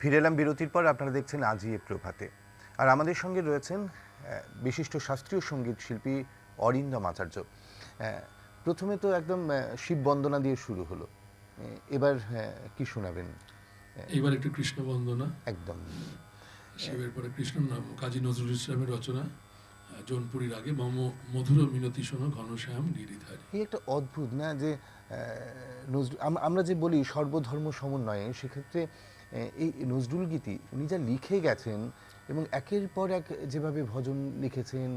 ফিরে এলাম বিরতির পর আপনারা দেখছেন আজই এ প্রভাতে। আর আমাদের সঙ্গে রয়েছেন বিশিষ্ট শাস্ত্রীয় সংগীত শিল্পী অরিন্দম আচার্য প্রথমে তো একদম শিব বন্দনা দিয়ে শুরু হলো। এবার কি শোনাবেন? এবার একটু কৃষ্ণ বন্দনা। একদম। শিবের পরে কৃষ্ণ নাম কাজী নজরুল ইসলামের রচনা। জৌনপুরীর আগে মম মধুর মিনতি শোনো ঘনশ্যাম গিরিধারী এই একটা অদ্ভুত না? যে আমরা যে বলি সর্বধর্ম সমন্বয়ে সেক্ষেত্রে এই নজরুল গীতি উনি যা লিখে গেছেন এবং একের পর এক যেভাবে ভজন লিখেছেন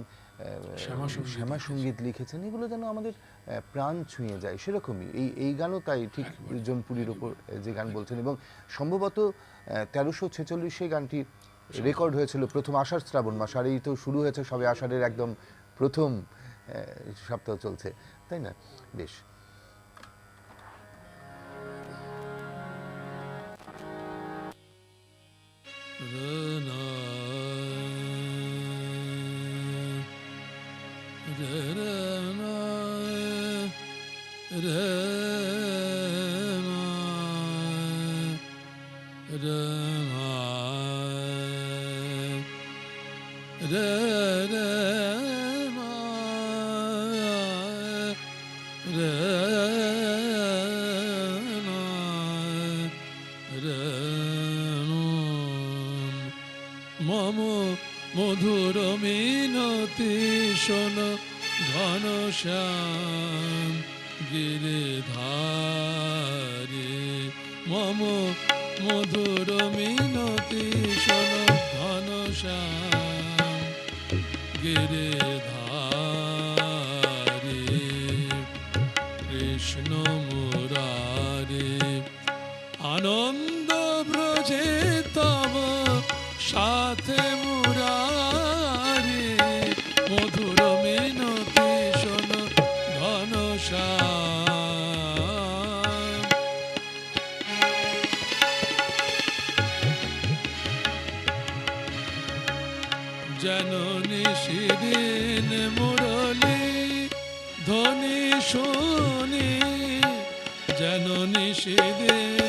শ্যামা সংগীত লিখেছেন। এগুলো যেন আমাদের প্রাণ ছুঁয়ে যায় সেরকমই। এই এই গানও তাই ঠিক জনপুরীর ওপর যে গান বলছেন এবং সম্ভবত তেরোশো ছেচল্লিশে গানটি রেকর্ড হয়েছিল প্রথম আষাঢ় শ্রাবণ মাস আর এই তো শুরু হয়েছে সবে আষাঢ়ের একদম প্রথম সপ্তাহ চলছে তাই না? বেশ। derene Rena Rena Rena মম মধুর মিনতি শোন, ঘন শ্যাম গিরিধারে মম মধুর মিনতি শোন, ঘন শ্যাম গিরিধারে কৃষ্ণ মুরারে, আনন্দ ব্রজে তব সাথে মুরারে মধুর মিনতি শোন ঘন শ্যাম। যেন নিশিদিন মুরলি ধ্বনি শুনি যেন নিশিদিন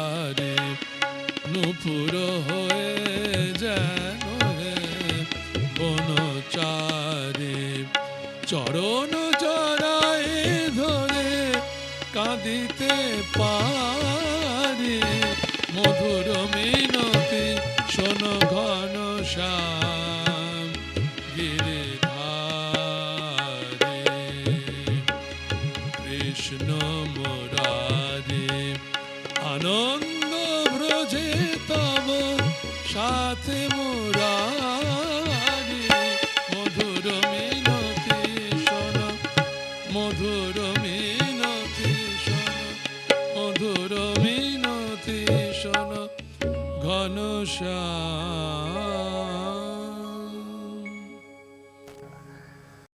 নুপুর হয়ে যেন হে বনচারি। চরণ চড়াই ধরে কাঁদিতে পারি সাথে মুরারি মধুর মিনতি শোন মধুর মিনতি শোন মধুর মিনতি শোন ঘন শ্যাম